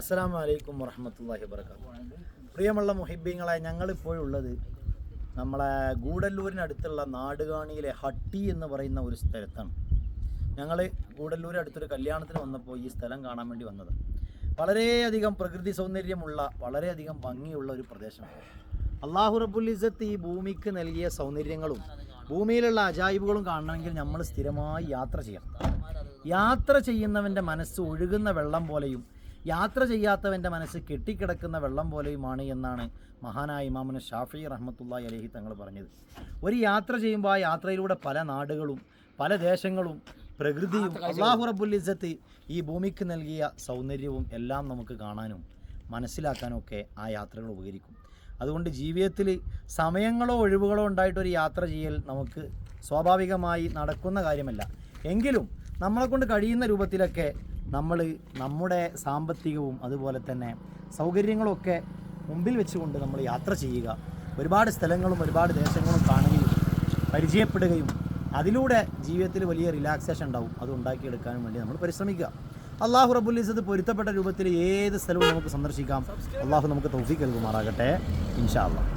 അസ്സലാമു വലൈക്കും വറഹമത്തല്ലാഹി വബർക്കാത്തു പ്രിയമുള്ള മുഹിബീങ്ങളെ ഞങ്ങളിപ്പോഴുള്ളത് നമ്മളെ ഗൂഡല്ലൂരിനടുത്തുള്ള നാടുകാണിയിലെ ഹട്ടി എന്ന് പറയുന്ന ഒരു സ്ഥലത്താണ്. ഞങ്ങൾ ഗൂഡല്ലൂർ അടുത്തൊരു കല്യാണത്തിന് വന്നപ്പോൾ ഈ സ്ഥലം കാണാൻ വേണ്ടി വന്നത്. വളരെയധികം പ്രകൃതി സൗന്ദര്യമുള്ള വളരെയധികം ഭംഗിയുള്ള ഒരു പ്രദേശമാണ്. അള്ളാഹു റബുലിസത്ത് ഈ ഭൂമിക്ക് നൽകിയ സൗന്ദര്യങ്ങളും ഭൂമിയിലുള്ള അജായിബുകളും കാണണമെങ്കിൽ നമ്മൾ സ്ഥിരമായി യാത്ര ചെയ്യണം. യാത്ര ചെയ്യുന്നവന്റെ മനസ്സ് ഒഴുകുന്ന വെള്ളം പോലെയും യാത്ര ചെയ്യാത്തവന്റെ മനസ്സ് കെട്ടിക്കിടക്കുന്ന വെള്ളം പോലെയുമാണ് എന്നാണ് മഹാനായ ഇമാമുന ഷാഫി റഹ്മത്തുള്ളാഹി അലഹി തങ്ങൾ പറഞ്ഞത്. ഒരു യാത്ര ചെയ്യുമ്പോൾ ആ യാത്രയിലൂടെ പല നാടുകളും പല ദേശങ്ങളും പ്രകൃതിയും അള്ളാഹു റബ്ബുൽ ഇസ്സത്ത് ഈ ഭൂമിക്ക് നൽകിയ സൗന്ദര്യവും എല്ലാം നമുക്ക് കാണാനും മനസ്സിലാക്കാനും ഒക്കെ ആ യാത്രകൾ ഉപകരിക്കും. അതുകൊണ്ട് ജീവിതത്തിൽ സമയങ്ങളോ ഒഴിവുകളോ ഉണ്ടായിട്ടൊരു യാത്ര ചെയ്യൽ നമുക്ക് സ്വാഭാവികമായി നടക്കുന്ന കാര്യമല്ല. എങ്കിലും നമ്മളെ കൊണ്ട് കഴിയുന്ന രൂപത്തിലൊക്കെ നമ്മൾ നമ്മുടെ സാമ്പത്തികവും അതുപോലെ തന്നെ സൗകര്യങ്ങളൊക്കെ മുമ്പിൽ വെച്ചുകൊണ്ട് നമ്മൾ യാത്ര ചെയ്യുക. ഒരുപാട് സ്ഥലങ്ങളും ഒരുപാട് ദേശങ്ങളും കാണുകയും പരിചയപ്പെടുകയും അതിലൂടെ ജീവിതത്തിൽ വലിയ റിലാക്സേഷൻ ഉണ്ടാവും. അത് ഉണ്ടാക്കിയെടുക്കാനും വേണ്ടി നമ്മൾ പരിശ്രമിക്കുക. അള്ളാഹു റബുല്ലീസത്ത് പൊരുത്തപ്പെട്ട രൂപത്തിൽ ഏത് സ്ഥലവും നമുക്ക് സന്ദർശിക്കാം. അള്ളാഹു നമുക്ക് തൗഫീഖ് നൽകുമാറാകട്ടെ. ഇൻഷാ അള്ളാഹ്